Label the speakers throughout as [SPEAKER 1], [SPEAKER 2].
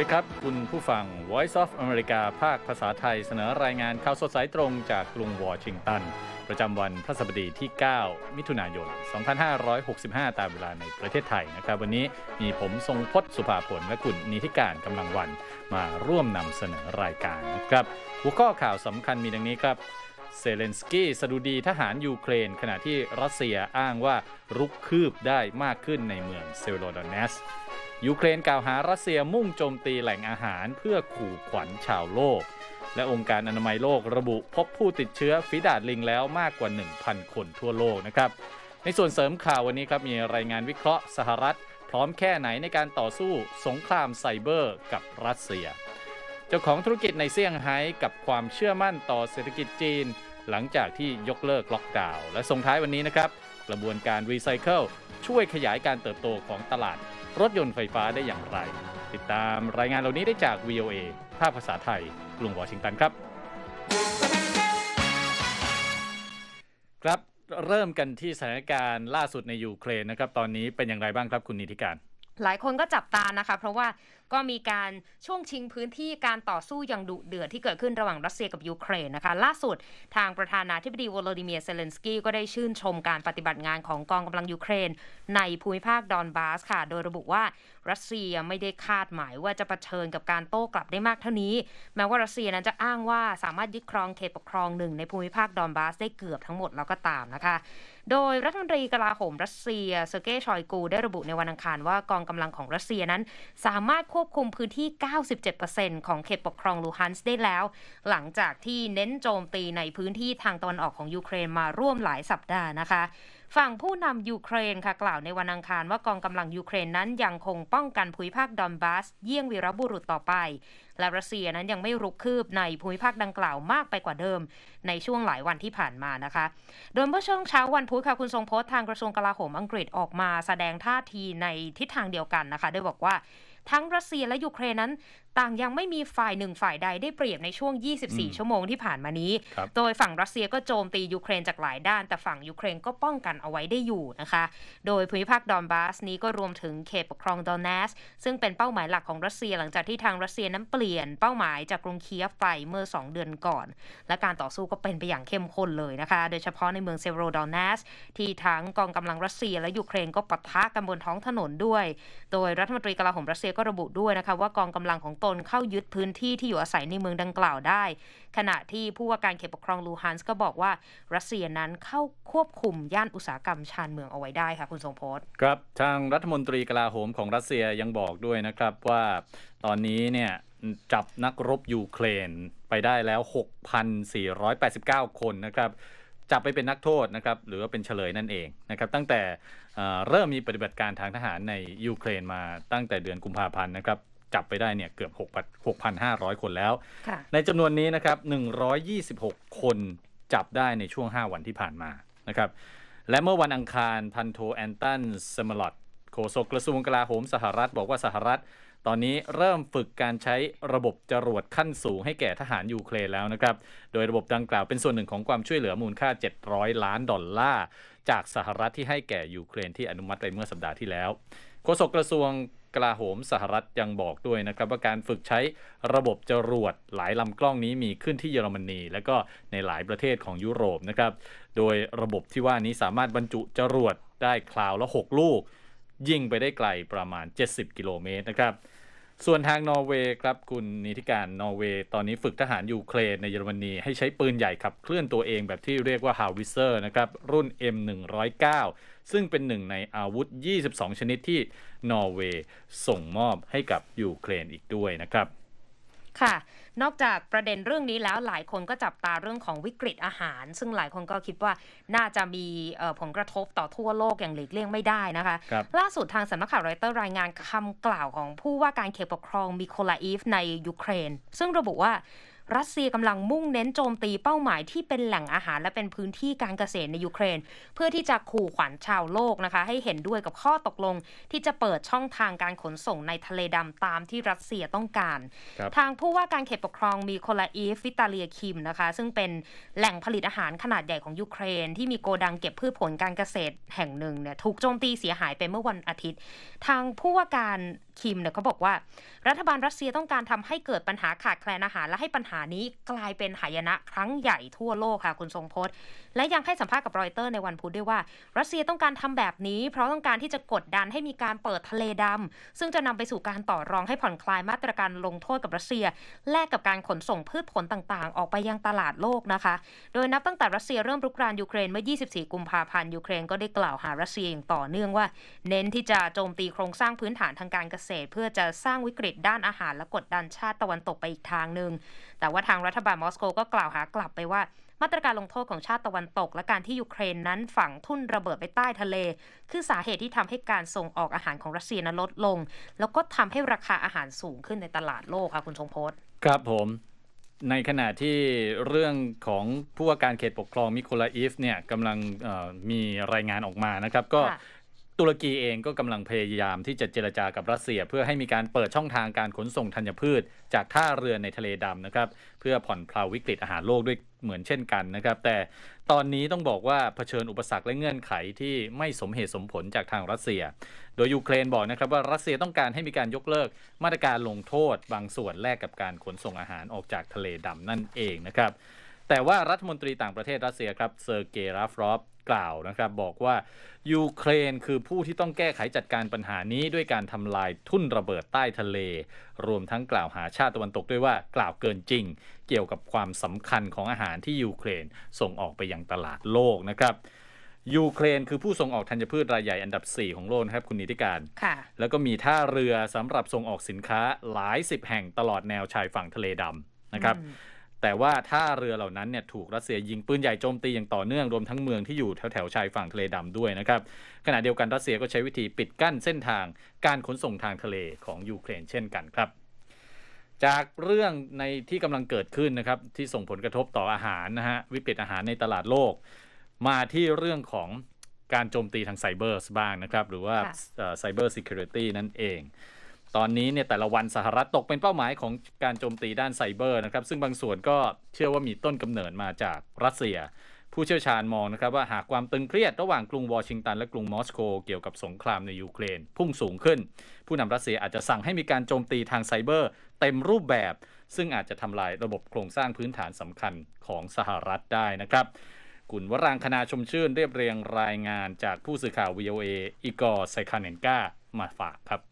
[SPEAKER 1] ดีครับ คุณผู้ฟัง Voice of America ภาคภาษาไทยเสนอรายงานข่าวสดสายตรงจากกรุงวอชิงตัน ประจำวันพระสบดีที่ 9 มิถุนายน 2565 ตามเวลาในประเทศไทยนะครับ วันนี้มีผมทรงพจน์สุภาผลและคุณนิติการกำลังวันมาร่วมนำเสนอรายการนะครับ หัวข้อข่าวสำคัญมีดังนี้ครับเซเลนสกี้สดุดีทหารยูเครน ขณะที่รัสเซียอ้างว่ารุกคืบได้มากขึ้นในเมืองเซโลดอนเนส ยูเครนกล่าวหารัสเซียมุ่งโจมตีแหล่งอาหารเพื่อขู่ขวัญชาวโลก และองค์การอนามัยโลกระบุพบผู้ติดเชื้อฝีดาดลิงแล้วมากกว่า 1,000 คนทั่วโลกนะครับ ในส่วนเสริมข่าววันนี้ครับมีรายงานวิเคราะห์สหรัฐ พร้อมแค่ไหนในการต่อสู้สงครามไซเบอร์กับรัสเซีย เจ้าของธุรกิจในเซี่ยงไฮ้กับความเชื่อมั่นต่อเศรษฐกิจจีน หลังจากที่ยกเลิกล็อกดาวน์และส่งท้ายวันนี้นะครับกระบวนการรีไซเคิลช่วยขยายการเติบโตของตลาด รถยนต์ไฟฟ้าได้อย่างไร ติดตามรายงานเหล่านี้ได้จาก VOA ภาคภาษาไทยกรุงวอชิงตันครับ ครับเริ่มกันที่สถานการณ์ล่าสุดในยูเครนนะครับ ตอนนี้เป็นอย่างไรบ้างครับคุณนิติการ
[SPEAKER 2] หลายคนก็จับตานะคะ เพราะว่า ก็มีการช่วงชิงพื้นที่การต่อสู้อย่างดุเดือดที่เกิดขึ้นระหว่างรัสเซียกับยูเครนนะคะล่าสุดทางประธานาธิบดีวโลดิเมียร์เซเลนสกี้ก็ได้ชื่นชมการปฏิบัติงานของกองกำลังยูเครน ในภูมิภาคดอนบาสค่ะ โดยระบุว่ารัสเซียไม่ได้คาดหมายว่าจะะเผชิญกับการโต้กลับได้มากเท่านี้ แม้ว่ารัสเซียนั้นจะอ้างว่าสามารถยึดครองเขตปกครองหนึ่งในภูมิภาคดอนบาสได้เกือบทั้งหมดแล้วก็ตามนะคะ โดยรัฐมนตรีกลาโหมรัสเซียเซอร์เกย์ชอยกูได้ระบุในวันอังคารว่ากองกำลังของรัสเซียนั้น สามารถควบคุมพื้นที่ 97%ของเขตปกครองลูฮันส์ได้แล้ว หลังจากที่เน้นโจมตีในพื้นที่ทางตะวันออกของยูเครนมาร่วมหลายสัปดาห์นะคะ ฝั่งผู้นำยูเครนค่ะกล่าวในวันอังคารว่ากองกำลังยูเครนนั้นยังคงป้องกันภูมิภาคดอนบาส เยี่ยงวีรบุรุษต่อไป และรัสเซียนั้นยังไม่รุกคืบในภูมิภาคดังกล่าวมากไปกว่าเดิม ในช่วงหลายวันที่ผ่านมานะคะ โดยเมื่อช่วงเช้าวันพุธค่ะคุณทรงโพสต์ทางกระทรวงกลาโหมอังกฤษออกมาแสดงท่าทีในทิศทางเดียวกันนะคะโดยบอกว่าทั้งรัสเซียและยูเครนนั้นต่างยังไม่มีฝ่ายหนึ่งฝ่ายใดได้เปรียบในช่วง 24 ชั่วโมงที่ผ่านมานี้
[SPEAKER 1] ครับ
[SPEAKER 2] โดยฝั่งรัสเซียก็โจมตียูเครนจากหลายด้าน แต่ฝั่งยูเครนก็ป้องกันเอาไว้ได้อยู่นะคะ โดยภูมิภาคดอนบาสนี้ก็รวมถึงเขตปกครองดอนเนสซึ่งเป็นเป้าหมายหลักของรัสเซียหลังจากที่ทางรัสเซียนั้นเปลี่ยนเป้าหมายจากกรุงเคียฟไปเมื่อ 2 เดือนก่อน และการต่อสู้ก็เป็นไปอย่างเข้มข้นเลยนะคะ โดยเฉพาะในเมืองเซโวโรดอนเนสที่ทั้งกองกำลังรัสเซียและยูเครนก็ปะทะกันบนท้องถนนด้วย โดยรัฐมนตรีกลาโหมรัสเซียก็ระบุด้วยนะคะว่ากองกำลังของตนเข้ายึดพื้นที่ที่อยู่อาศัยในเมืองดังกล่าวได้ ขณะที่ผู้ว่าการเขตปกครองลูฮันส์ก็บอกว่ารัสเซียนั้นเข้าควบคุมย่านอุตสาหกรรมชานเมืองเอาไว้ได้ค่ะคุณทรงโพสต์
[SPEAKER 1] ครับทางรัฐมนตรีกลาโหมของรัสเซียยังบอกด้วยนะครับว่าตอนนี้เนี่ยจับนักรบยูเครนไปได้แล้ว 6,489 คนนะครับจับไปเป็นนักโทษนะครับหรือว่าเป็นเฉลยนั่นเองนะครับตั้งแต่เริ่มมีปฏิบัติการทางทหารในยูเครนมาตั้งแต่เดือนกุมภาพันธ์นะครับ จับไปได้เนี่ยเกือบ6 6,500 คนแล้ว
[SPEAKER 2] ค่ะ
[SPEAKER 1] ในจำนวนนี้นะครับ 126 คนจับได้ในช่วง 5 วันที่ผ่านมานะครับ และเมื่อวันอังคารพันโทแอนตันเซมลอตโฆษกกระทรวงกลาโหมสหรัฐ บอกว่าสหรัฐ ตอนนี้เริ่มฝึกการใช้ระบบจรวดขั้นสูงให้แก่ทหารยูเครนแล้วนะครับ โดยระบบดังกล่าวเป็นส่วนหนึ่งของความช่วยเหลือมูลค่า 700 ล้านดอลลาร์ จากสหรัฐที่ให้แก่ยูเครนที่อนุมัติไปเมื่อสัปดาห์ที่แล้วโฆษกกระทรวง กลาโหมสหรัฐยังบอกด้วยนะครับ ว่าการฝึกใช้ระบบจรวดหลายลำกล้องนี้มีขึ้นที่เยอรมนี และก็ในหลายประเทศของยุโรปนะครับ โดยระบบที่ว่านี้สามารถบรรจุจรวดได้คราวละ 6 ลูก ยิงไปได้ไกลประมาณ 70 กิโลเมตรนะครับส่วนทางนอร์เวย์ครับคุณนิติการนอร์เวย์ตอนนี้ฝึกทหารยูเครนในเยอรมนี ให้ใช้ปืนใหญ่ขับเคลื่อนตัวเองแบบที่เรียกว่าฮาวิเซอร์นะครับรุ่น M109 ซึ่งเป็นหนึ่งในอาวุธ 22 ชนิดที่นอร์เวย์ส่งมอบให้กับยูเครนอีกด้วยนะครับ
[SPEAKER 2] ค่ะ นอกจากประเด็นเรื่องนี้แล้วหลายคนก็จับตาเรื่องของวิกฤตอาหาร ซึ่งหลายคนก็คิดว่าน่าจะมีเอ่อผลกระทบต่อทั่วโลกอย่างหลีกเลี่ยงไม่ได้นะคะ
[SPEAKER 1] ครับ
[SPEAKER 2] ล่าสุดทางสำนักข่าวรอยเตอร์รายงานคำกล่าวของผู้ว่าการเขตปกครองมิโคลาอีฟในยูเครน ซึ่งระบุว่า รัสเซียกำลังมุ่งเน้นโจมตีเป้าหมายที่เป็นแหล่งอาหารและเป็นพื้นที่การเกษตรในยูเครน เพื่อที่จะขู่ขวัญชาวโลกนะคะ ให้เห็นด้วยกับข้อตกลง ที่จะเปิดช่องทางการขนส่งในทะเลดำตามที่รัสเซียต้องการ
[SPEAKER 1] ครับ
[SPEAKER 2] ทางผู้ว่าการเขตปกครองมีโคลาอีฟวิตาเลียคิมนะคะ ซึ่งเป็นแหล่งผลิตอาหารขนาดใหญ่ของยูเครน ที่มีโกดังเก็บพืชผลการเกษตรแห่งหนึ่งเนี่ยถูกโจมตีเสียหายไปเมื่อวันอาทิตย์ ทางผู้ว่าการคิมเนี่ยเขาบอกว่า รัฐบาลรัสเซียต้องการทำให้เกิดปัญหาขาดแคลนอาหารและให้ปัญหานี้กลายเป็นหายนะครั้งใหญ่ทั่วโลกค่ะคุณทรงพจน์และยังให้สัมภาษณ์กับรอยเตอร์ในวันพุธด้วยว่า รัสเซียต้องการทำแบบนี้ เพราะต้องการที่จะกดดันให้มีการเปิดทะเลดำซึ่งจะนำไปสู่การต่อรองให้ผ่อนคลายมาตรการลงโทษกับรัสเซีย แลกกับการขนส่งพืชผลต่างๆ ออกไปยังตลาดโลกนะคะ โดยนับตั้งแต่รัสเซียเริ่มรุกรานยูเครนเมื่อ 24 กุมภาพันธ์ยูเครนก็ได้กล่าวหารัสเซียอย่างต่อเนื่องว่า เน้นที่จะโจมตีโครงสร้างพื้นฐานทางการเกษตร เพื่อจะสร้างวิกฤตด้านอาหารและกดดันชาติตะวันตกไปอีกทางหนึ่งแต่ว่าทางรัฐบาลมอสโกก็กล่าวหากลับไปว่า มาตรการลงโทษของชาติตะวันตก และการที่ยูเครนนั้นฝังทุ่นระเบิดไปใต้ทะเล คือสาเหตุที่ทำให้การส่งออกอาหารของรัสเซียนั้นลดลง แล้วก็ทำให้ราคาอาหารสูงขึ้นในตลาดโลกค่ะคุณชงพจน์
[SPEAKER 1] ครับผมในขณะที่เรื่องของผู้ว่าการเขตปกครองมิโคลาอีฟเนี่ยกำลังเอ่อมีรายงานออกมานะครับ ก็
[SPEAKER 2] ค่ะ
[SPEAKER 1] ตุรกีเองก็กำลังพยายามที่จะเจรจากับรัสเซีย เพื่อให้มีการเปิดช่องทางการขนส่งธัญพืช จากท่าเรือในทะเลดำนะครับ เพื่อผ่อนคลาวิกฤตอาหารโลกด้วยเหมือนเช่นกันนะครับ แต่ตอนนี้ต้องบอกว่าเผชิญอุปสรรคและเงื่อนไขที่ไม่สมเหตุสมผลจากทางรัสเซีย โดยยูเครนบอกนะครับว่ารัสเซียต้องการให้มีการยกเลิก มาตรการลงโทษ บางส่วนแลกกับการขนส่งอาหารออกจากทะเลดำนั่นเองนะครับแต่ว่ารัฐมนตรีต่างประเทศรัสเซียครับเซอร์เกย์ราฟรอฟ กล่าวนะครับ บอกว่ายูเครนคือผู้ที่ต้องแก้ไขจัดการปัญหานี้ด้วยการทำลายทุ่นระเบิดใต้ทะเล รวมทั้งกล่าวหาชาติตะวันตกด้วยว่ากล่าวเกินจริง เกี่ยวกับความสำคัญของอาหารที่ยูเครนส่งออกไปยังตลาดโลกนะครับยูเครนคือผู้ส่งออกธัญพืชรายใหญ่อันดับ 4 ของโลกนะครับคุณนิติการ
[SPEAKER 2] ค่ะ
[SPEAKER 1] แล้วก็มีท่าเรือสำหรับส่งออกสินค้าหลายสิบแห่งตลอดแนวชายฝั่งทะเลดำนะครับ แต่ว่าท่าเรือเหล่านั้นเนี่ยถูกรัสเซียยิงปืนใหญ่โจมตีอย่างต่อเนื่องรวมทั้งเมืองที่อยู่แถวแถวๆชายฝั่งทะเลดำด้วยนะครับขณะเดียวกันรัสเซียก็ใช้วิธีปิดกั้นเส้นทางการขนส่งทางทะเลของยูเครนเช่นกันครับจากเรื่องในที่กำลังเกิดขึ้นนะครับที่ส่งผลกระทบต่ออาหารนะฮะวิกฤตอาหารในตลาดโลก มาที่เรื่องของการโจมตีทางไซเบอร์บ้างนะครับ หรือว่า
[SPEAKER 2] ค่ะ
[SPEAKER 1] ไซเบอร์ซิเคียวริตี้นั่นเอง ตอนนี้เนี่ยแต่ละวันสหรัฐตกเป็นเป้าหมายของการโจมตีด้านไซเบอร์นะครับ ซึ่งบางส่วนก็เชื่อว่ามีต้นกำเนิดมาจากรัสเซีย ผู้เชี่ยวชาญมองนะครับว่าหากความตึงเครียดระหว่างกรุงวอชิงตันและกรุงมอสโก เกี่ยวกับสงครามในยูเครน พุ่งสูงขึ้น ผู้นำรัสเซียอาจจะสั่งให้มีการโจมตีทางไซเบอร์ เต็มรูปแบบ ซึ่งอาจจะทำลายระบบโครงสร้างพื้นฐานสำคัญของสหรัฐได้นะครับกุลวรางคณาชมชื่นเรียบเรียงรายงานจากผู้สื่อข่าว VOA อีกอร์ไซคาเนนกามาฝากครับ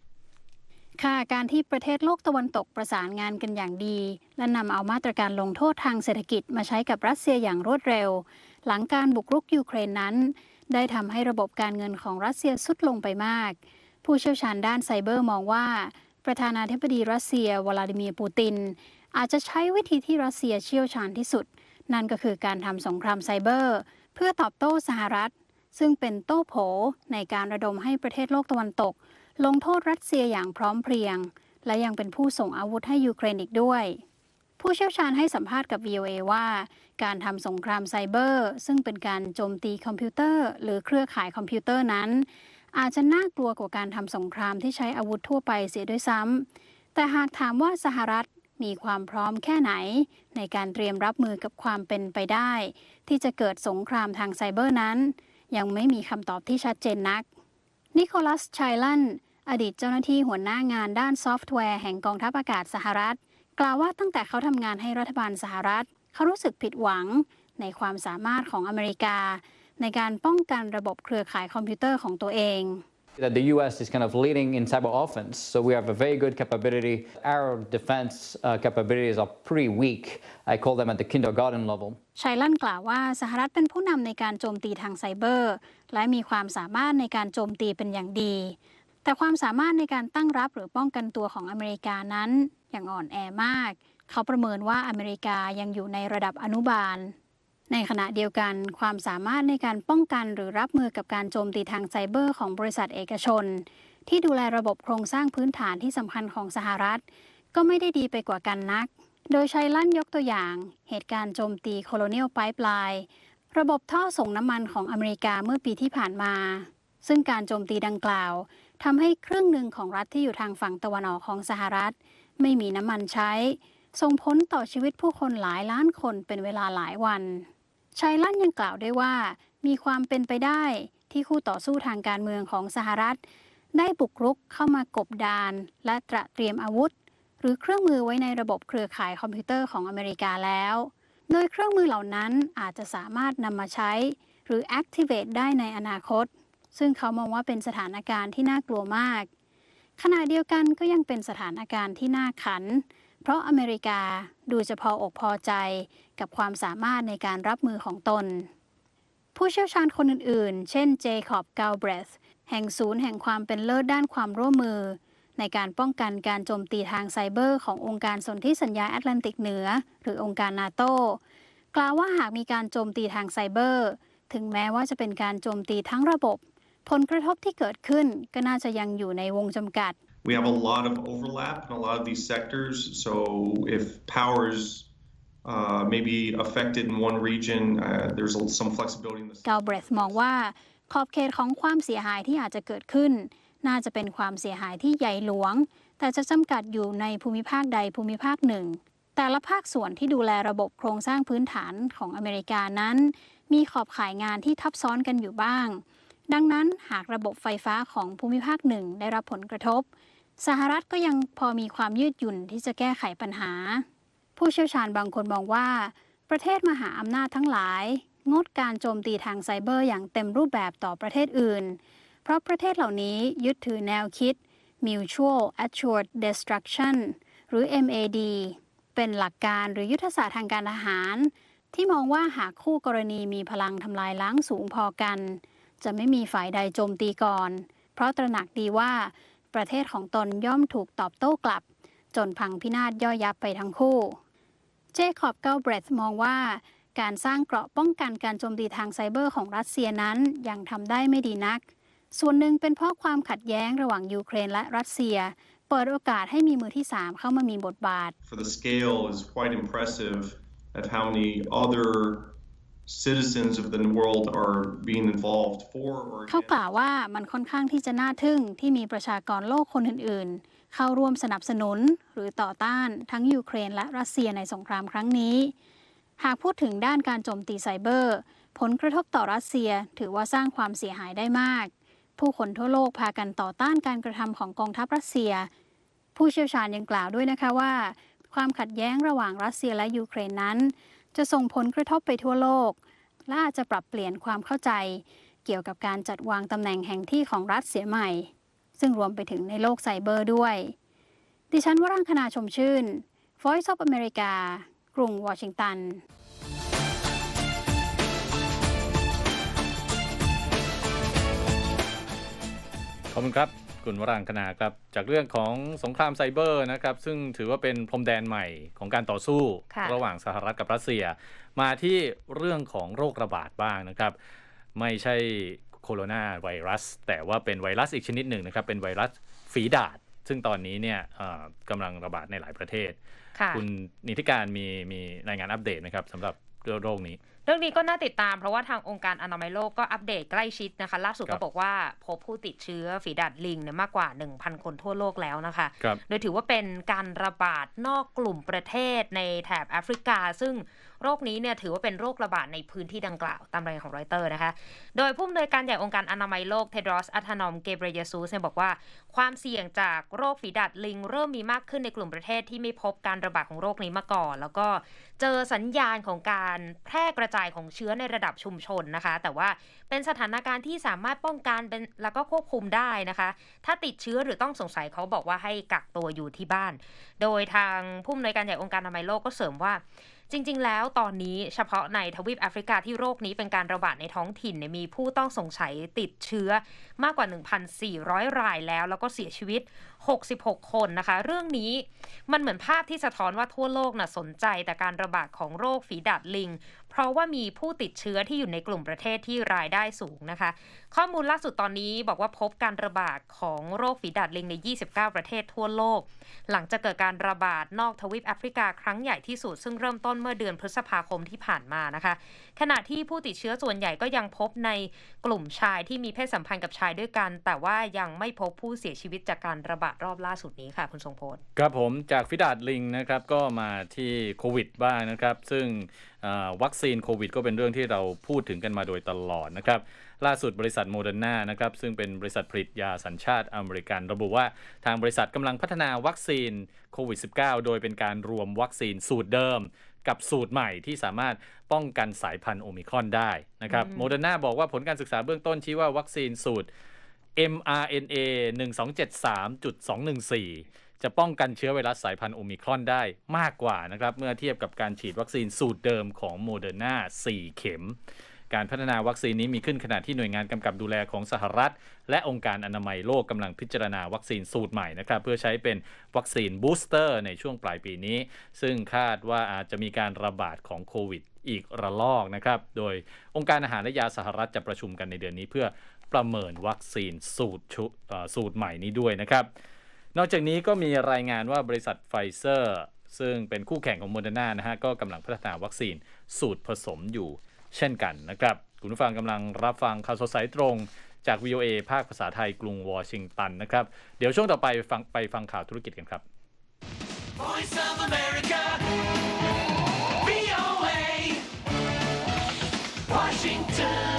[SPEAKER 3] ค่ะการที่ประเทศโลกตะวันตกประสานงานกันอย่างดี และนำเอามาตรการลงโทษทางเศรษฐกิจมาใช้กับรัสเซียอย่างรวดเร็ว หลังการบุกรุกยูเครนนั้น ได้ทำให้ระบบการเงินของรัสเซียสุดลงไปมาก ผู้เชี่ยวชาญด้านไซเบอร์มองว่า ประธานาธิบดีรัสเซียวลาดิเมียร์ปูติน อาจจะใช้วิธีที่รัสเซียเชี่ยวชาญที่สุด นั่นก็คือการทำสงครามไซเบอร์ เพื่อตอบโต้สหรัฐ ซึ่งเป็นโต้โผในการระดมให้ประเทศโลกตะวันตก ลงโทษรัสเซียอย่างพร้อมเพรียง และยังเป็นผู้ส่งอาวุธให้ยูเครนอีกด้วย ผู้เชี่ยวชาญให้สัมภาษณ์กับ VOA ว่า การทำสงครามไซเบอร์ ซึ่งเป็นการโจมตีคอมพิวเตอร์ หรือเครือข่ายคอมพิวเตอร์นั้น อาจจะน่ากลัวกว่าการทำสงครามที่ใช้อาวุธทั่วไปเสียด้วยซ้ำแต่หากถามว่าสหรัฐมีความพร้อมแค่ไหน ในการเตรียมรับมือกับความเป็นไปได้ ที่จะเกิดสงครามทางไซเบอร์นั้น ยังไม่มีคำตอบที่ชัดเจนนัก นิโคลัสชัยลัน อดีตเจ้าหน้าที่หัวหน้างานด้านซอฟต์แวร์แห่งกองทัพอากาศสหรัฐ กล่าวว่าตั้งแต่เขาทำงานให้รัฐบาลสหรัฐ เขารู้สึกผิดหวัง ในความสามารถของอเมริกา ในการป้องกันระบบเครือข่ายคอมพิวเตอร์ของตัวเอง
[SPEAKER 4] that the U.S. is kind of leading in cyber offense. So we have a very good capability. Our defense uh, capabilities are pretty weak. I call them at the kindergarten level.
[SPEAKER 3] ชัยลั่นกล่าวว่าสหรัฐเป็นผู้นำในการโจมตีทางไซเบอร์ และมีความสามารถในการโจมตีเป็นอย่างดี แต่ความสามารถในการตั้งรับหรือป้องกันตัวของอเมริกานั้นยังอ่อนแอมาก เขาประเมินว่าอเมริกายังอยู่ในระดับอนุบาล ในขณะเดียวกัน ความสามารถในการป้องกันหรือรับมือกับการโจมตีทางไซเบอร์ของบริษัทเอกชน ที่ดูแลระบบโครงสร้างพื้นฐานที่สำคัญของสหรัฐ ก็ไม่ได้ดีไปกว่ากันนัก โดยใช้ลั่นยกตัวอย่าง เหตุการณ์โจมตี Colonial Pipeline ระบบท่อส่งน้ำมันของอเมริกาเมื่อปีที่ผ่านมา ซึ่งการโจมตีดังกล่าว ทำให้ครึ่งหนึ่งของรัฐที่อยู่ทางฝั่งตะวันออกของสหรัฐ ไม่มีน้ำมันใช้ ส่งผลต่อชีวิตผู้คนหลายล้านคนเป็นเวลาหลายวันชัยลั่นยังกล่าวด้วยว่า มีความเป็นไปได้ที่คู่ต่อสู้ทางการเมืองของสหรัฐ ได้บุกรุกเข้ามากบดาน และตระเตรียมอาวุธ หรือเครื่องมือไว้ในระบบเครือข่ายคอมพิวเตอร์ของอเมริกาแล้ว โดยเครื่องมือเหล่านั้นอาจจะสามารถนำมาใช้ หรือ activate ได้ในอนาคต ซึ่งเขามองว่าเป็นสถานการณ์ที่น่ากลัวมาก ขณะเดียวกันก็ยังเป็นสถานการณ์ที่น่าขัน เพราะอเมริกาดูจะพออกพอใจกับความสามารถในการรับมือของตน ผู้เชี่ยวชาญคนอื่นๆ เช่นเจคอบกาลเบรธแห่งศูนย์แห่งความเป็นเลิศด้านความร่วมมือ ในการป้องกันการโจมตีทางไซเบอร์ขององค์การสนธิสัญญาแอตแลนติกเหนือ หรือองค์การนาโตกล่าวว่าหากมีการโจมตีทางไซเบอร์ ถึงแม้ว่าจะเป็นการโจมตีทั้งระบบ ผลกระทบที่เกิดขึ้นก็น่าจะยังอยู่ในวงจำกัด
[SPEAKER 5] We have a lot of overlap in a lot of these sectors. So if powers uh, may be affected in one region, uh, there's some flexibility in the
[SPEAKER 3] กาลเบรธมองว่าขอบเขตของความเสียหายที่อาจจะเกิดขึ้น น่าจะเป็นความเสียหายที่ใหญ่หลวง แต่จะจำกัดอยู่ในภูมิภาคใดภูมิภาคหนึ่ง แต่ละภาคส่วนที่ดูแลระบบโครงสร้างพื้นฐานของอเมริกานั้น มีขอบข่ายงานที่ทับซ้อนกันอยู่บ้าง ดังนั้นหากระบบไฟฟ้าของภูมิภาคหนึ่งได้รับผลกระทบ สหรัฐก็ยังพอมีความยืดหยุ่นที่จะแก้ไขปัญหา ผู้เชี่ยวชาญบางคนมองว่า ประเทศมหาอำนาจทั้งหลาย งดการโจมตีทางไซเบอร์อย่างเต็มรูปแบบต่อประเทศอื่น เพราะประเทศเหล่านี้ยึดถือแนวคิด Mutual Assured Destruction หรือ MAD เป็นหลักการหรือยุทธศาสตร์ทางการทหาร ที่มองว่าหากคู่กรณีมีพลังทำลายล้างสูงพอกัน จะไม่มีฝ่ายใดโจมตีก่อน เพราะตระหนักดีว่าประเทศของตนย่อมถูกตอบโต้กลับ จนพังพินาศย่อยยับไปทั้งคู่ เจคอบเกาเบรธมองว่า การสร้างเกราะป้องกันการโจมตีทางไซเบอร์ของรัสเซียนั้นยังทำได้ไม่ดีนัก ส่วนหนึ่งเป็นเพราะความขัดแย้งระหว่างยูเครนและรัสเซีย เปิดโอกาสให้มีมือที่ 3 เข้ามามีบทบาท
[SPEAKER 5] For the scale is quite impressive at how many other
[SPEAKER 3] เขา
[SPEAKER 5] against.
[SPEAKER 3] กล่าวว่ามันค่อนข้างที่จะน่าทึ่งที่มีประชากรโลกคนอื่น ๆ เข้าร่วมสนับสนุนหรือต่อต้านทั้งยูเครนและรัสเซียในสงครามครั้งนี้ หากพูดถึงด้านการโจมตีไซเบอร์ ผลกระทบต่อรัสเซียถือว่าสร้างความเสียหายได้มาก ผู้คนทั่วโลกพากันต่อต้านการกระทำของกองทัพรัสเซีย ผู้เชี่ยวชาญยังกล่าวด้วยนะคะว่า ความขัดแย้งระหว่างรัสเซียและยูเครนนั้น จะส่งผลกระทบไปทั่วโลก และอาจจะปรับเปลี่ยนความเข้าใจ เกี่ยวกับการจัดวางตำแหน่งแห่งที่ของรัฐเสียใหม่ ซึ่งรวมไปถึงในโลกไซเบอร์ด้วย ดิฉันวรังคณาชมชื่น Voice of America กรุงวอชิงตัน
[SPEAKER 1] ขอบคุณครับ คุณวรางคณาครับ จากเรื่องของสงครามไซเบอร์นะครับ ซึ่งถือว่าเป็นพรมแดนใหม่ของการต่อสู้
[SPEAKER 2] ค่ะ
[SPEAKER 1] ระหว่างสหรัฐกับรัสเซีย มาที่เรื่องของโรคระบาดบ้างนะครับ ไม่ใช่โคโรนาไวรัส แต่ว่าเป็นไวรัสอีกชนิดหนึ่งนะครับ เป็นไวรัสฝีดาษซึ่งตอนนี้เนี่ยเอ่อกำลังระบาดในหลายประเทศ
[SPEAKER 2] ค่ะ
[SPEAKER 1] คุณนิติการมีมีรายงานอัปเดตไหมครับสำหรับเรื่องโรคนี้
[SPEAKER 2] เรื่องนี้ก็น่าติดตามเพราะว่าทางองค์การอนามัยโลกก็อัปเดตใกล้ชิดนะคะ ล่าสุด
[SPEAKER 1] ครั
[SPEAKER 2] ก็
[SPEAKER 1] บ
[SPEAKER 2] บอกว่าพบผู้ติดเชื้อฝีดาดลิงเนี่ยมากกว่า 1,000 คนทั่วโลกแล้วนะคะ
[SPEAKER 1] ครับ
[SPEAKER 2] โดยถือว่าเป็นการระบาดนอกกลุ่มประเทศในแถบแอฟริกา ซึ่ง โรคนี้เนี่ยถือว่าเป็นโรคระบาดในพื้นที่ดังกล่าวตามรายงานของรอยเตอร์นะคะ โดยผู้อำนวยการใหญ่องค์การอนามัยโลกเทดรอสอัธนอมเกเบรเยซูสเนี่ยบอกว่า ความเสี่ยงจากโรคฝีดาดลิง เริ่มมีมากขึ้นในกลุ่มประเทศที่ไม่พบการระบาดของโรคนี้มาก่อน แล้วก็เจอสัญญาณของการแพร่กระจายของเชื้อในระดับชุมชนนะคะ แต่ว่าเป็นสถานการณ์ที่สามารถป้องกันเป็นแล้วก็ควบคุมได้นะคะ ถ้าติดเชื้อหรือต้องสงสัยเขาบอกว่าให้กักตัวอยู่ที่บ้าน โดยทางผู้อำนวยการใหญ่องค์การอนามัยโลกก็เสริมว่า จริง ๆ แล้วตอนนี้เฉพาะในทวีปแอฟริกาที่โรคนี้เป็นการระบาดในท้องถิ่นเนี่ยมีผู้ต้องสงสัยติดเชื้อมากกว่า 1,400 รายแล้ว แล้วก็เสียชีวิต 66 คนนะคะ เรื่องนี้มันเหมือนภาพที่สะท้อนว่าทั่วโลกน่ะสนใจแต่การระบาดของโรคฝีดาดลิง ราะว่ามีผู้ติดเชื้อที่อยู่ในกลุ่มประเทศที่รายได้สูงนะคะ ข้อมูลล่าสุดตอนนี้บอกว่าพบการระบาดของโรคฝีดาดลิงใน 29 ประเทศทั่วโลก หลังจากเกิดการระบาดนอกทวีปแอฟริกาครั้งใหญ่ที่สุด ซึ่งเริ่มต้นเมื่อเดือนพฤษภาคมที่ผ่านมานะคะ ขณะที่ผู้ติดเชื้อส่วนใหญ่ก็ยังพบในกลุ่มชายที่มีเพศสัมพันธ์กับชายด้วยกัน แต่ว่ายังไม่พบผู้เสียชีวิตจากการระบาดรอบล่าสุดนี้ค่ะคุณทรงพล
[SPEAKER 1] ครับผมจากฟิดาดลิงนะครับก็มาที่โควิดบ้างนะครับ ซึ่งวัคซีนโควิดก็เป็นเรื่องที่เราพูดถึงกันมาโดยตลอดนะครับล่าสุดบริษัทโมเดอร์นานะครับซึ่งเป็นบริษัทผลิตยาสัญชาติอเมริกัน ระบุว่าทางบริษัทกำลังพัฒนาวัคซีนโควิด -19 โดยเป็นการรวมวัคซีนสูตรเดิมกับสูตรใหม่ที่สามารถป้องกันสายพันธุ์โอมิครอนได้นะครับโมเดอร์นาบอกว่าผลการศึกษาเบื้องต้นชี้ว่าวัคซีนสูตร mRNA 1273.214 จะป้องกันเชื้อไวรัสสายพันธุ์โอมิครอนได้มากกว่านะครับ เมื่อเทียบกับการฉีดวัคซีนสูตรเดิมของโมเดอร์นา4เข็ม การพัฒนาวัคซีนนี้มีขึ้นขณะที่หน่วยงานกำกับดูแลของสหรัฐ และองค์การอนามัยโลกกำลังพิจารณาวัคซีนสูตรใหม่นะครับ เพื่อใช้เป็นวัคซีนบูสเตอร์ในช่วงปลายปีนี้ ซึ่งคาดว่าอาจจะมีการระบาดของโควิดอีกระลอกนะครับ โดยองค์การอาหารและยาสหรัฐจะประชุมกันในเดือนนี้เพื่อประเมินวัคซีนสูตรสูตรใหม่นี้ด้วยนะครับ นอกจากนี้ก็มีรายงานว่าบริษัทไฟเซอร์ ซึ่งเป็นคู่แข่งของโมเดอร์นานะฮะก็กำลังพัฒนาวัคซีนสูตรผสมอยู่เช่นกันนะครับ คุณผู้ฟังกำลังรับฟังข่าวสดสายตรงจาก VOA ภาคภาษาไทยกรุงวอชิงตันนะครับ เดี๋ยวช่วงต่อไปฟังไปฟังข่าวธุรกิจกันครับ Voice of America VOA Washington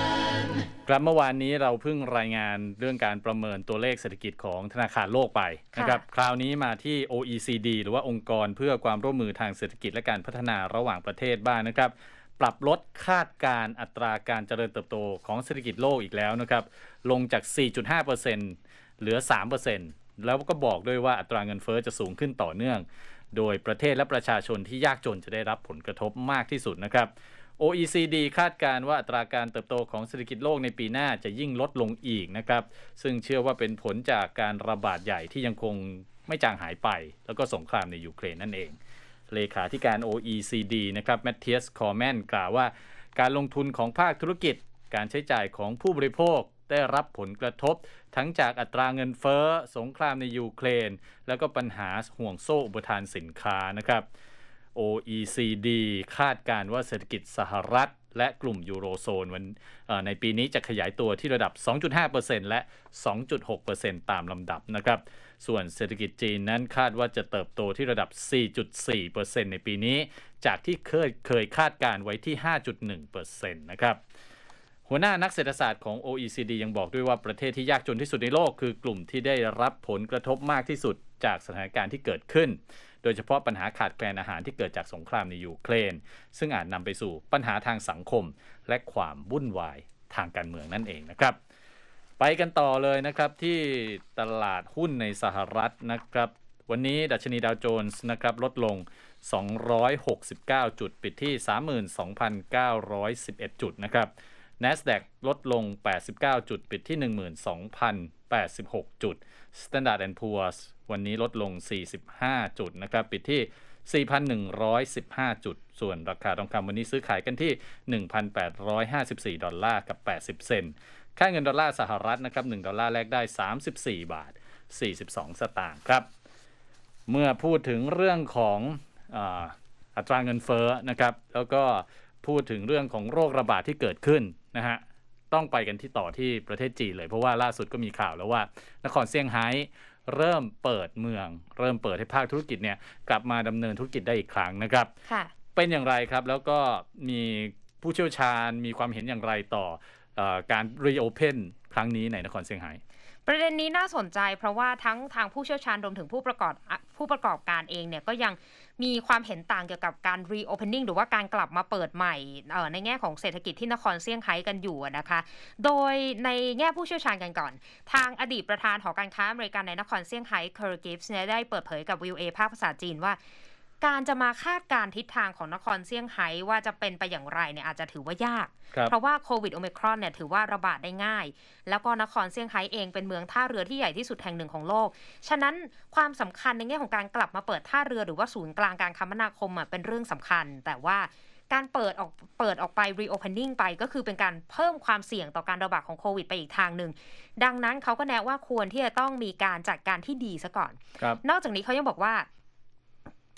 [SPEAKER 1] ครับเมื่อวานนี้เราเพิ่งรายงานเรื่องการประเมินตัวเลขเศรษฐกิจของธนาคารโลกไปนะครับคราวนี้มาที่ OECD หรือว่าองค์กรเพื่อความร่วมมือทางเศรษฐกิจและการพัฒนาระหว่างประเทศบ้างนะครับ ปรับลดคาดการอัตราการเจริญเติบโตของเศรษฐกิจโลกอีกแล้วนะครับ ลงจาก 4.5%เหลือ 3%แล้วก็บอกด้วยว่าอัตราเงินเฟอ้อจะสูงขึ้นต่อเนื่อง โดยประเทศและประชาชนที่ยากจนจะได้รับผลกระทบมากที่สุดนะครับ OECD คาดการว่าอัตราการเติบโตของเศรษฐกิจโลกในปีหน้าจะยิ่งลดลงอีกนะครับ ซึ่งเชื่อว่าเป็นผลจากการระบาดใหญ่ที่ยังคงไม่จางหายไป แล้วก็สงครามในยูเครนนั่นเอง เลขาธิการ OECD นะครับแมทเทียสคอร์แมนกล่าวว่า การลงทุนของภาคธุรกิจ การใช้จ่ายของผู้บริโภคได้รับผลกระทบ ทั้งจากอัตราเงินเฟ้อ สงครามในยูเครน แล้วก็ปัญหาห่วงโซ่อุปทานสินค้านะครับ OECD คาดการว่าเศรษฐกิจสหรัฐ และกลุ่มยูโรโซนวันในปีนี้จะขยายตัวที่ระดับ 2.5%และ 2.6%ตามลำดับนะครับ ส่วนเศรษฐกิจจีนนั้นคาดว่าจะเติบโตที่ระดับ 4.4%ในปีนี้ จากที่เคยเคยคาดการไว้ที่ 5.1%นะครับหัวหน้านักเศรษฐศาสตร์ของ OECD ยังบอกด้วยว่าประเทศที่ยากจนที่สุดในโลก คือกลุ่มที่ได้รับผลกระทบมากที่สุดจากสถานการณ์ที่เกิดขึ้น โดยเฉพาะปัญหาขาดแคลนอาหารที่เกิดจากสงครามในยูเครน ซึ่งอาจนำไปสู่ปัญหาทางสังคม และความวุ่นวายทางการเมืองนั่นเองนะครับ ไปกันต่อเลยนะครับที่ตลาดหุ้นในสหรัฐนะครับ วันนี้ดัชนีดาวโจนส์นะครับลดลง 269 จุดปิดที่ 32,911 จุดนะครับ NASDAQ ลดลง 89 จุดปิดที่ 12,086 จุด Standard Poor's วันนี้ลดลง 45 จุดนะครับ ปิดที่ 4,115 จุด ส่วนราคาทองคำวันนี้ซื้อขายกันที่ 1,854 ดอลลาร์กับ 80 เซนต์ค่าเงินดอลลาร์สหรัฐนะครับ 1 ดอลลาร์แลกได้ 34 บาท 42 สตางค์ครับ เมื่อพูดถึงเรื่องของอัตราเงินเฟ้อนะครับ แล้วก็พูดถึงเรื่องของโรคระบาดที่เกิดขึ้นนะฮะ ต้องไปกันที่ต่อที่ประเทศจีนเลย เพราะว่าล่าสุดก็มีข่าวแล้วว่านครเซี่ยงไฮ้เริ่มเปิดเมือง เริ่มเปิดให้ภาคธุรกิจเนี่ยกลับมาดำเนินธุรกิจได้อีกครั้งนะครับ
[SPEAKER 2] ค่ะ
[SPEAKER 1] เป็นอย่างไรครับแล้วก็มีผู้เชี่ยวชาญมีความเห็นอย่างไรต่ออการรีโอเพนครั้งนี้ในนครเซี่ยงไฮ้
[SPEAKER 2] ประเด็นนี้น่าสนใจเพราะว่าทั้งทางผู้เชี่ยวชาญรวมถึงผู้ประกอบผู้ประกอบการเองเนี่ยก็ยัง มีความเห็นต่างเกี่ยวกับการ reopening หรือว่าการกลับมาเปิดใหม่ในแง่ของเศรษฐกิจที่นครเซี่ยงไฮ้กันอยู่นะคะ โดยในแง่ผู้เชี่ยวชาญกันก่อน ทางอดีตประธานหอการค้าอเมริกันในนครเซี่ยงไฮ้เคอร์กิฟส์ได้เปิดเผยกับวิวเอภาคภาษาจีนว่า การจะมาคาดการทิศทางของนครเซี่ยงไฮ้ว่าจะเป็นไปอย่างไรเนี่ยอาจจะถือว่ายาก เพราะว่าโควิดโอมิครอนเนี่ยถือว่าระบาดได้ง่าย แล้วก็นครเซี่ยงไฮ้เองเป็นเมืองท่าเรือที่ใหญ่ที่สุดแห่งหนึ่งของโลก ฉะนั้นความสำคัญในแง่ของการกลับมาเปิดท่าเรือหรือว่าศูนย์กลางการคมนาคมอะเป็นเรื่องสำคัญ แต่ว่าการเปิดออกเปิดออกไป reopening ไปก็คือเป็นการเพิ่มความเสี่ยงต่อการระบาดของโควิดไปอีกทางหนึ่ง ดังนั้นเขาก็แนะว่าควรที่จะต้องมีการจัดการที่ดีซะก่อน
[SPEAKER 1] ครับ
[SPEAKER 2] นอกจากนี้เขายังบอกว่า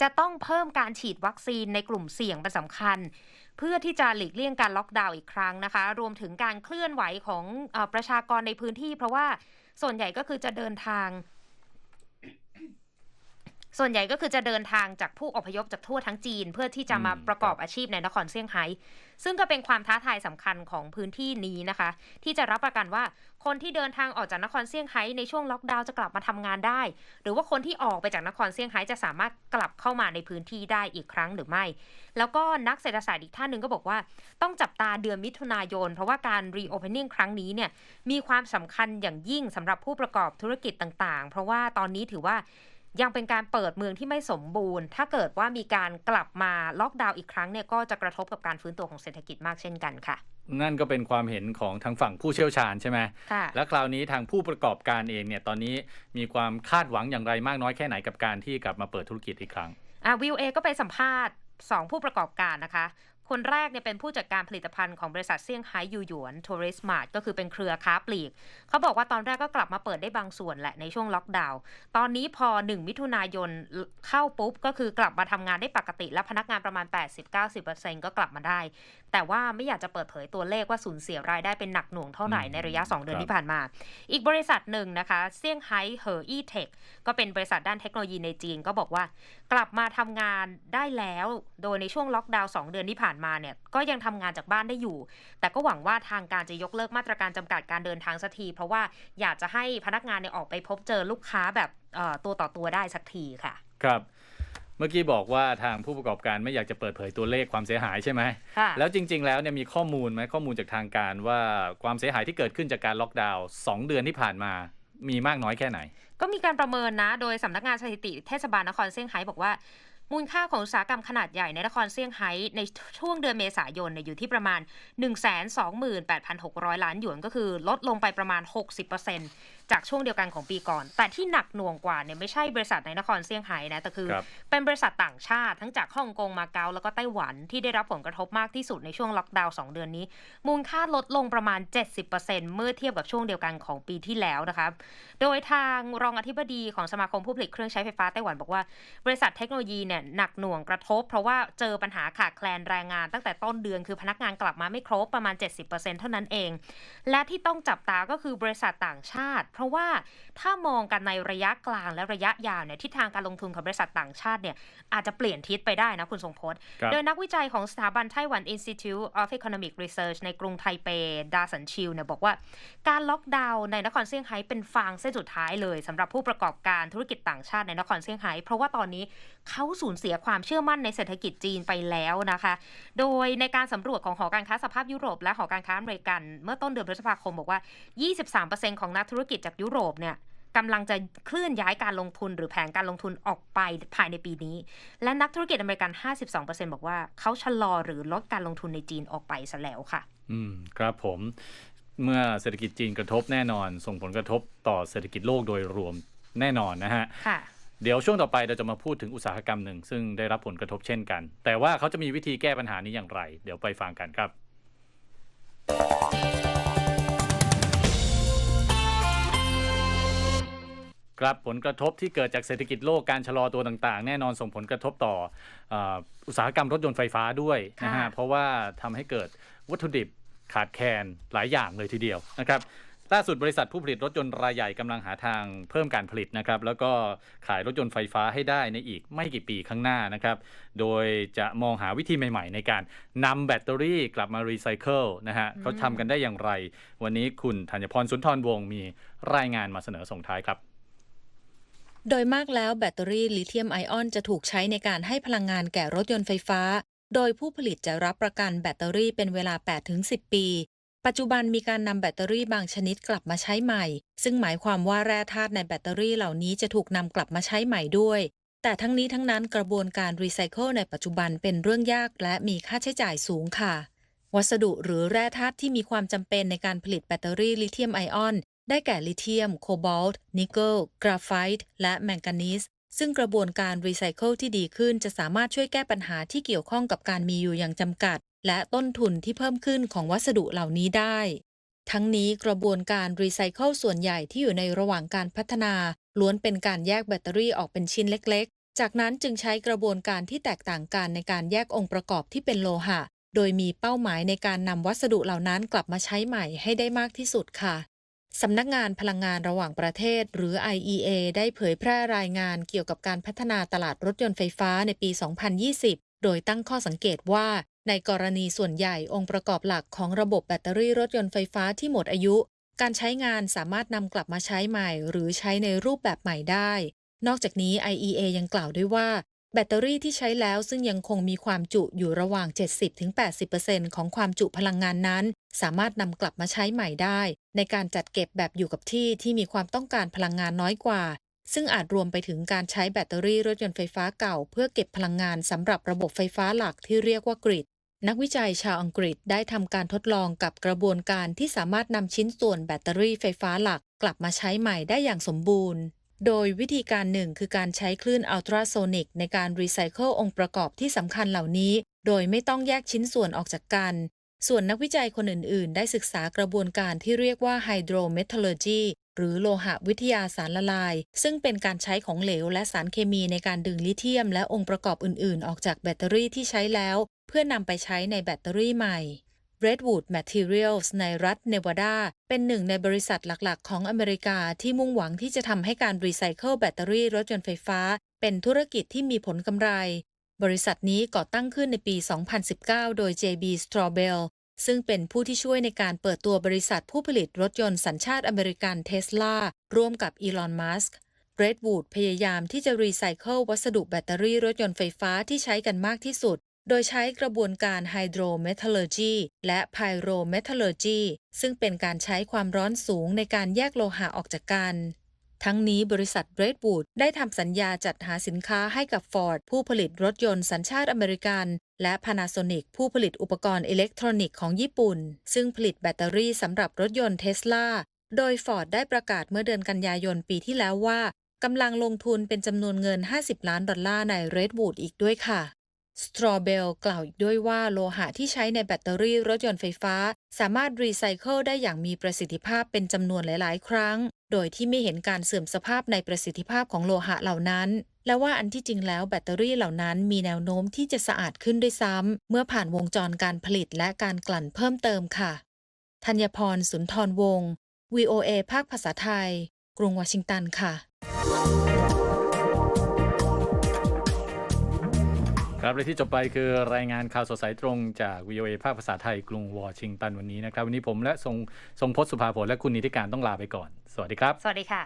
[SPEAKER 2] จะต้องเพิ่มการฉีดวัคซีนในกลุ่มเสี่ยงเป็นสำคัญ เพื่อที่จะหลีกเลี่ยงการล็อกดาวน์อีกครั้งนะคะ รวมถึงการเคลื่อนไหวของอประชากรในพื้นที่ เพราะว่าส่วนใหญ่ก็คือจะเดินทาง ส่วนใหญ่ก็คือจะเดินทางจากผู้อพยพจากทั่วทั้งจีน เพื่อที่จะมา
[SPEAKER 1] อืม
[SPEAKER 2] ประกอบอาชีพในนครเซี่ยงไฮ้ซึ่งก็เป็นความท้าทายสำคัญของพื้นที่นี้นะคะ ที่จะรับประกันว่าคนที่เดินทางออกจากนครเซี่ยงไฮ้ในช่วงล็อกดาวน์จะกลับมาทำงานได้ หรือว่าคนที่ออกไปจากนครเซี่ยงไฮ้จะสามารถกลับเข้ามาในพื้นที่ได้อีกครั้งหรือไม่ แล้วก็นักเศรษฐศาสตร์อีกท่านหนึ่งก็บอกว่า ต้องจับตาเดือนมิถุนายน เพราะว่าการ reopening ครั้งนี้เนี่ยมีความสำคัญอย่างยิ่งสำหรับผู้ประกอบธุรกิจต่างๆ เพราะว่าตอนนี้ถือว่า ยังเป็นการเปิดเมืองที่ไม่สมบูรณ์ ถ้าเกิดว่ามีการกลับมาล็อกดาวน์อีกครั้งเนี่ยก็จะกระทบกับการฟื้นตัวของเศรษฐกิจมากเช่นกันค่ะ
[SPEAKER 1] นั่นก็เป็นความเห็นของทางฝั่งผู้เชี่ยวชาญใช่ไหม
[SPEAKER 2] ค่ะ
[SPEAKER 1] และคราวนี้ทางผู้ประกอบการเองเนี่ยตอนนี้มีความคาดหวังอย่างไรมากน้อยแค่ไหนกับการที่กลับมาเปิดธุรกิจอีกครั้ง
[SPEAKER 2] อะวิวเอก็ไปสัมภาษณ์2ผู้ประกอบการนะคะ คนแรกเนี่ยเป็นผู้จัดการผลิตภัณฑ์ของบริษัทเซี่ยงไฮ้ยูหยวนทัวริสมาร์ทก็คือเป็นเครือค้าปลีก เขาบอกว่าตอนแรกก็กลับมาเปิดได้บางส่วนแหละในช่วงล็อกดาวน์ ตอนนี้พอ 1 มิถุนายนเข้าปุ๊บ ก็คือกลับมาทำงานได้ปกติ และพนักงานประมาณ 80-90%ก็กลับมาได้ แต่ว่าไม่อยากจะเปิดเผยตัวเลขว่าสูญเสียรายได้เป็นหนักหน่วงเท่าไหร่
[SPEAKER 1] อืม
[SPEAKER 2] ในระยะ 2 เดือน
[SPEAKER 1] ครับ
[SPEAKER 2] ที่ผ่านมา อีกบริษัทหนึ่งนะคะเซี่ยงไฮ้เหออี้เทคก็เป็นบริษัทด้านเทคโนโลยีในจีนก็บอกว่ากลับมาทำงานได้แล้ว โดยในช่วงล็อกดาวน์2เดือนที่ผ่านมาเนี่ยก็ยังทำงานจากบ้านได้อยู่ แต่ก็หวังว่าทางการจะยกเลิกมาตรการจำกัดการเดินทางสักที เพราะว่าอยากจะให้พนักงานเนี่ยออกไปพบเจอลูกค้าแบบเอ่อตัวต่อตัวได้สักทีค่ะ
[SPEAKER 1] ครับเมื่อกี้บอกว่าทางผู้ประกอบการไม่อยากจะเปิดเผยตัวเลขความเสียหายใช่ไหม
[SPEAKER 2] ค่ะ
[SPEAKER 1] แล้วจริง ๆ แล้วเนี่ยมีข้อมูลไหมข้อมูลจากทางการว่าความเสียหายที่เกิดขึ้นจากการล็อกดาวน์สองเดือนที่ผ่านมา มีมากน้อยแค่ไหน
[SPEAKER 2] ก็มีการประเมินนะ โดยสำนักงานสถิติเทศบาลนครเซี่ยงไฮ้บอกว่า มูลค่าของอุตสาหกรรมขนาดใหญ่ในนครเซี่ยงไฮ้ในช่วงเดือนเมษายนนยอยู่ที่ประมาณ 128,600 ล้านหยวนก็คือลดลงไปประมาณ 60% จากช่วงเดียวกันของปีก่อน แต่ที่หนักหน่วงกว่าเนี่ยไม่ใช่บริษัทในนครเซี่ยงไฮ้นะ แต่คือ
[SPEAKER 1] ครับ
[SPEAKER 2] เป็นบริษัทต่างชาติทั้งจากฮ่องกงมาเก๊าแล้วก็ไต้หวันที่ได้รับผลกระทบมากที่สุดในช่วงล็อกดาวน์2เดือนนี้ มูลค่าลดลงประมาณ 70%เมื่อเทียบกับช่วงเดียวกันของปีที่แล้วนะคะโดยทางรองอธิบดีของสมาคมผู้ผลิตเครื่องใช้ไฟฟ้าไต้หวันบอกว่า บริษัทเทคโนโลยีเนี่ยหนักหน่วงกระทบ เพราะว่าเจอปัญหาขาดแคลนแรงงาน ตั้งแต่ต้นเดือนคือพนักงานกลับมาไม่ครบประมาณ 70%เท่านั้นเอง และที่ต้องจับตาก็คือบริษัทต่างชาติเพราะว่าถ้ามองกันในระยะกลางและระยะยาวเนี่ยทิศทางการลงทุนของบริษัทต่างชาติเนี่ยอาจจะเปลี่ยนทิศไปได้นะคุณทรงพจน์
[SPEAKER 1] ครับ
[SPEAKER 2] โดยนักวิจัยของสถาบันไต้หวัน Institute of Economic Research ในกรุงไทเป ดาสันชิวเนี่ยบอกว่า การล็อกดาวน์ในนครเซี่ยงไฮ้เป็นฟางเส้นสุดท้ายเลยสำหรับผู้ประกอบการธุรกิจต่างชาติในนครเซี่ยงไฮ้เพราะว่าตอนนี้เขาสูญเสียความเชื่อมั่นในเศรษฐกิจจีนไปแล้วนะคะ โดยในการสำรวจของหอการค้าสภาพยุโรป และหอการค้าอเมริกัน เมื่อต้นเดือนพฤษภาคมบอกว่า 23%ของนักธุรกิจจากยุโรปเนี่ยกำลังจะเคลื่อนย้ายการลงทุนหรือแผนการลงทุนออกไปภายในปีนี้ และนักธุรกิจอเมริกัน 52%บอกว่าเขาชะลอหรือลดการลงทุนในจีนออกไปซะแล้วค่ะ
[SPEAKER 1] อืม ครับผม เมื่อเศรษฐกิจจีนกระทบแน่นอน ส่งผลกระทบต่อเศรษฐกิจโลกโดยรวมแน่นอนนะฮะ
[SPEAKER 2] ค่ะ
[SPEAKER 1] เดี๋ยวช่วงต่อไปเราจะมาพูดถึงอุตสาหกรรมหนึ่ง ซึ่งได้รับผลกระทบเช่นกัน แต่ว่าเขาจะมีวิธีแก้ปัญหานี้อย่างไร เดี๋ยวไปฟังกันครับ ครับผลกระทบที่เกิดจากเศรษฐกิจโลกการชะลอตัวต่างๆ แน่นอนส่งผลกระทบต่อเอ่ออุตสาหกรรมรถยนต์ไฟฟ้าด้วยนะฮะ
[SPEAKER 2] ค่ะ
[SPEAKER 1] เพราะว่าทำให้เกิดวัตถุดิบขาดแคลนหลายอย่างเลยทีเดียวนะครับ ล่าสุดบริษัทผู้ผลิตรถยนต์รายใหญ่กำลังหาทางเพิ่มการผลิตนะครับ แล้วก็ขายรถยนต์ไฟฟ้าให้ได้ในอีกไม่กี่ปีข้างหน้านะครับ โดยจะมองหาวิธีใหม่ๆ ในการนำแบตเตอรี่กลับมารีไซเคิลนะฮะเขาทำกันได้อย่างไร วันนี้คุณธัญพรสุนทรวงศ์มีรายงานมาเสนอส่งท้ายครับ
[SPEAKER 6] โดยมากแล้วแบตเตอรี่ลิเธียมไอออนจะถูกใช้ในการให้พลังงานแก่รถยนต์ไฟฟ้า โดยผู้ผลิตจะรับประกันแบตเตอรี่เป็นเวลา 8-10 ปี ปัจจุบันมีการนำแบตเตอรี่บางชนิดกลับมาใช้ใหม่ ซึ่งหมายความว่าแร่ธาตุในแบตเตอรี่เหล่านี้จะถูกนำกลับมาใช้ใหม่ด้วย แต่ทั้งนี้ทั้งนั้นกระบวนการรีไซเคิลในปัจจุบันเป็นเรื่องยากและมีค่าใช้จ่ายสูงค่ะ วัสดุหรือแร่ธาตุที่มีความจำเป็นในการผลิตแบตเตอรี่ลิเธียมไอออน ได้แก่ลิเธียม โคบอลต์ นิกเกิล กราไฟต์ และแมงกานีสซึ่งกระบวนการรีไซเคิลที่ดีขึ้นจะสามารถช่วยแก้ปัญหาที่เกี่ยวข้องกับการมีอยู่อย่างจำกัด และต้นทุนที่เพิ่มขึ้นของวัสดุเหล่านี้ได้ ทั้งนี้กระบวนการรีไซเคิลส่วนใหญ่ที่อยู่ในระหว่างการพัฒนา ล้วนเป็นการแยกแบตเตอรี่ออกเป็นชิ้นเล็ก ๆ จากนั้นจึงใช้กระบวนการที่แตกต่างกันในการแยกองค์ประกอบที่เป็นโลหะ โดยมีเป้าหมายในการนำวัสดุเหล่านั้นกลับมาใช้ใหม่ให้ได้มากที่สุดค่ะสำนักงานพลังงานระหว่างประเทศ หรือ IEA ได้เผยแพร่รายงานเกี่ยวกับการพัฒนาตลาดรถยนต์ไฟฟ้าในปี 2020 โดยตั้งข้อสังเกตว่า ในกรณีส่วนใหญ่องค์ประกอบหลักของระบบแบตเตอรี่รถยนต์ไฟฟ้าที่หมดอายุ การใช้งานสามารถนำกลับมาใช้ใหม่หรือใช้ในรูปแบบใหม่ได้ นอกจากนี้ IEA ยังกล่าวด้วยว่า แบตเตอรี่ที่ใช้แล้วซึ่งยังคงมีความจุอยู่ระหว่าง 70-80%ของความจุพลังงานนั้น สามารถนำกลับมาใช้ใหม่ได้ ในการจัดเก็บแบบอยู่กับที่ที่มีความต้องการพลังงานน้อยกว่า ซึ่งอาจรวมไปถึงการใช้แบตเตอรี่รถยนต์ไฟฟ้าเก่า เพื่อเก็บพลังงานสำหรับระบบไฟฟ้าหลักที่เรียกว่ากริด นักวิจัยชาวอังกฤษได้ทำการทดลองกับกระบวนการที่สามารถนำชิ้นส่วนแบตเตอรี่ไฟฟ้าหลักกลับมาใช้ใหม่ได้อย่างสมบูรณ์ โดยวิธีการหนึ่งคือการใช้คลื่นอัลตราโซนิกในการรีไซเคิลองค์ประกอบที่สำคัญเหล่านี้ โดยไม่ต้องแยกชิ้นส่วนออกจากกัน ส่วนนักวิจัยคนอื่น ๆ ได้ศึกษากระบวนการที่เรียกว่าไฮโดรเมทัล l จี หรือโลหะวิทยาสารละลาย ซึ่งเป็นการใช้ของเหลวและสารเคมีในการดึงลิเธียม และองค์ประกอบอื่น ๆ ออกจากแบตเตอรี่ที่ใช้แล้ว เพื่อนำไปใช้ในแบตเตอรี่ใหม่ Redwood Materials ในรัฐเนวาดา เป็นหนึ่งในบริษัทหลัก ๆ ของอเมริกาที่มุ่งหวังที่จะทำให้การรีไซเคิลแบตเตอรี่รถยนต์ไฟฟ้า เป็นธุรกิจที่มีผลกำไร บริษัทนี้ก่อตั้งขึ้นในปี 2019 โดย JB Straubel ซึ่งเป็นผู้ที่ช่วยในการเปิดตัวบริษัทผู้ผลิตรถยนต์สัญชาติอเมริกันเทสลาร่วมกับอีลอนมัสก์ Redwood พยายามที่จะรีไซเคิลวัสดุแบตเตอรี่รถยนต์ไฟฟ้าที่ใช้กันมากที่สุด โดยใช้กระบวนการไฮโดรเมทัล l จีและไพโรเมทัล l จีซึ่งเป็นการใช้ความร้อนสูงในการแยกโลหะออกจากกันทั้งนี้บริษัท Redwood ได้ทำสัญญาจัดหาสินค้าให้กับ Ford ผู้ผลิตรถยนต์สัญชาติอเมริกัน และ Panasonic ผู้ผลิตอุปกรณ์อิเล็กทรอนิกส์ของญี่ปุ่น ซึ่งผลิตแบตเตอรี่สำหรับรถยนต์เทสลา โดย Ford ได้ประกาศเมื่อเดือนกันยายนปีที่แล้วว่ากำลังลงทุนเป็นจำนวนเงิน 50 ล้านดอลลาร์ใน Redwood อีกด้วยค่ะ สตรอเบลกล่าวอีกด้วยว่าโลหะที่ใช้ในแบตเตอรี่รถยนต์ไฟฟ้า สามารถรีไซเคิลได้อย่างมีประสิทธิภาพเป็นจำนวนหลาย ๆ ครั้ง โดยที่ไม่เห็นการเสื่อมสภาพในประสิทธิภาพของโลหะเหล่านั้น และว่าอันที่จริงแล้วแบตเตอรี่เหล่านั้นมีแนวโน้มที่จะสะอาดขึ้นด้วยซ้ำเมื่อผ่านวงจรการผลิตและการกลั่นเพิ่มเติมค่ะธัญพรสุนทรวงศ์ VOA ภาคภาษาไทย กรุงวอชิงตันค่ะ
[SPEAKER 1] ครับและที่จบไปคือรายงานข่าวสดสายตรงจาก VOA ภาคภาษาไทยกรุงวอชิงตันวันนี้นะครับ วันนี้ผมและทรงทรงพจน์สุภาผลและคุณนิติการต้องลาไปก่อน สวัสดีครับ
[SPEAKER 2] สวัสดีค่ะ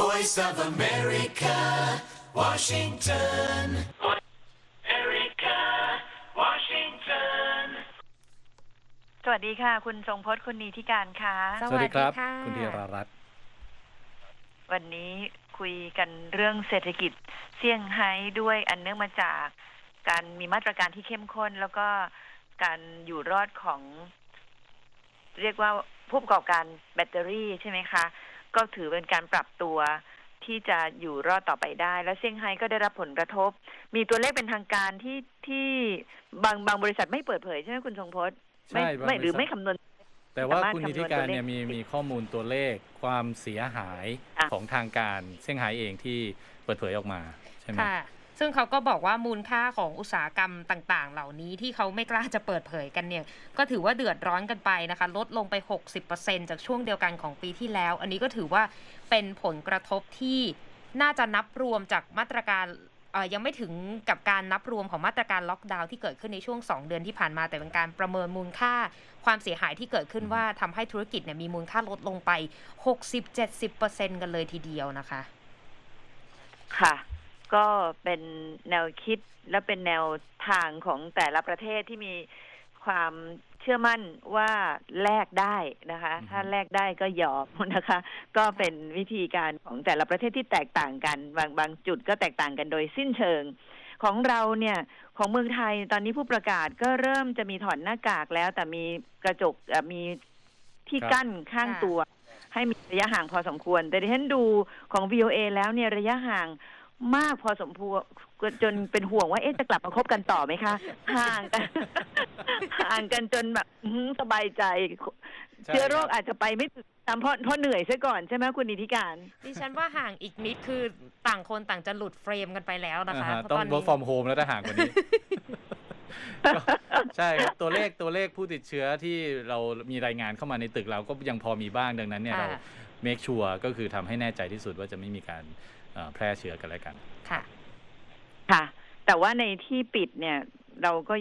[SPEAKER 7] Voice of America, Washington. America, Washington.
[SPEAKER 8] สวัสดีค่ะ คุณทรงพจน์คุณนีทิการค่ะ
[SPEAKER 2] ส
[SPEAKER 1] สวัสดีครับ
[SPEAKER 2] วัสดีค่ะ
[SPEAKER 1] คุณธีรารัตน์
[SPEAKER 8] วันนี้ คุยกันเรื่องเศรษฐกิจเซี่ยงไฮ้ด้วยอันเนื่องมาจากการมีมาตรการที่เข้มข้น แล้วก็การอยู่รอดของ เรียกว่าผู้ประกอบการแบตเตอรี่ใช่ไหมคะ ก็ถือเป็นการปรับตัวที่จะอยู่รอดต่อไปได้ แล้วเซี่ยงไฮ้ก็ได้รับผลกระทบ มีตัวเลขเป็นทางการที่ที่บางบางบริษัทไม่เปิดเผยใช่ไหมคุณทรงพจน์ไม่
[SPEAKER 1] ใช่บาง
[SPEAKER 8] ไม่หรือไม่คำนวณ
[SPEAKER 1] แต่ว่า
[SPEAKER 8] สามารถ
[SPEAKER 1] คุณ
[SPEAKER 8] คำนวณ
[SPEAKER 1] นิติการ
[SPEAKER 8] ตัวเลข
[SPEAKER 1] เนี่ยมีมีข้อมูลตัวเลขความเสียหาย
[SPEAKER 8] อะ
[SPEAKER 1] ของทางการเซี่ยงไฮ้เองที่เปิดเผยออกมาใช่ไหม
[SPEAKER 2] ค่ะ ซึ่งเขาก็บอกว่ามูลค่าของอุตสาหกรรมต่าง ๆ เหล่านี้ที่เขาไม่กล้าจะเปิดเผยกันเนี่ย ก็ถือว่าเดือดร้อนกันไปนะคะ ลดลงไป 60%จากช่วงเดียวกันของปีที่แล้ว อันนี้ก็ถือว่าเป็นผลกระทบที่น่าจะนับรวมจากมาตรการเอ่อ ยังไม่ถึงกับการนับรวมของมาตรการล็อกดาวน์ที่เกิดขึ้นในช่วง 2 เดือนที่ผ่านมาแต่เป็นการประเมินมูลค่าความเสียหายที่เกิดขึ้นว่าทำให้ธุรกิจเนี่ยมีมูลค่าลดลงไป 60-70%กันเลยทีเดียวนะคะ
[SPEAKER 8] ค่ะ ก็เป็นแนวคิดและเป็นแนวทางของแต่ละประเทศที่มีความ เชื่อมั่นว่าแลกได้นะคะ
[SPEAKER 1] อือฮึ
[SPEAKER 8] ถ้าแลกได้ก็ยอมนะคะ ก็เป็นวิธีการของแต่ละประเทศที่แตกต่างกัน บางบางจุดก็แตกต่างกันโดยสิ้นเชิงของเราเนี่ยของเมืองไทยตอนนี้ผู้ประกาศก็เริ่มจะมีถอดหน้ากากแล้ว แต่มีกระจกเอ่อมีที่
[SPEAKER 1] ครับ
[SPEAKER 8] กั้นข้าง
[SPEAKER 2] ค่ะ
[SPEAKER 8] ตัว ให้มีระยะห่างพอสมควร แต่ดิฉันดูของ VOA แล้วเนี่ยระยะห่างมากพอสมควร จนเป็นห่วงว่าเอ๊ะจะกลับมาคบกันต่อไหมคะห่างกันห่างกันจนแบบอื้อหือสบายใจ
[SPEAKER 1] ใช่
[SPEAKER 8] เชื้อโรค
[SPEAKER 1] ครับ
[SPEAKER 8] อาจจะไปไม่ถึงตามเพราะเพราะเหนื่อยซะก่อนใช่ไหมคุณนิติการ
[SPEAKER 2] ดิฉันว่าห่างอีกนิดคือต่างคนต่างจะหลุดเฟรมกันไปแล้วนะคะ
[SPEAKER 1] อ่าฮะ
[SPEAKER 2] เพราะ
[SPEAKER 1] ต้อง
[SPEAKER 2] ตอนนี้
[SPEAKER 1] work from home แล้วถ้าห่างกว่านี้ ก็ใช่ครับตัวเลขตัวเลขผู้ติดเชื้อที่เรามีรายงานเข้ามาในตึกเราก็ยังพอมีบ้างดังนั้นเนี่ยเรา
[SPEAKER 2] ค่ะ
[SPEAKER 1] make sure ก็คือทำให้แน่ใจที่สุดว่าจะไม่มีการเอ่อแพร่เชื้อกันแล้วกัน
[SPEAKER 2] ค่ะ
[SPEAKER 8] ค่ะ แต่ว่าในที่ปิดเนี่ย เราก็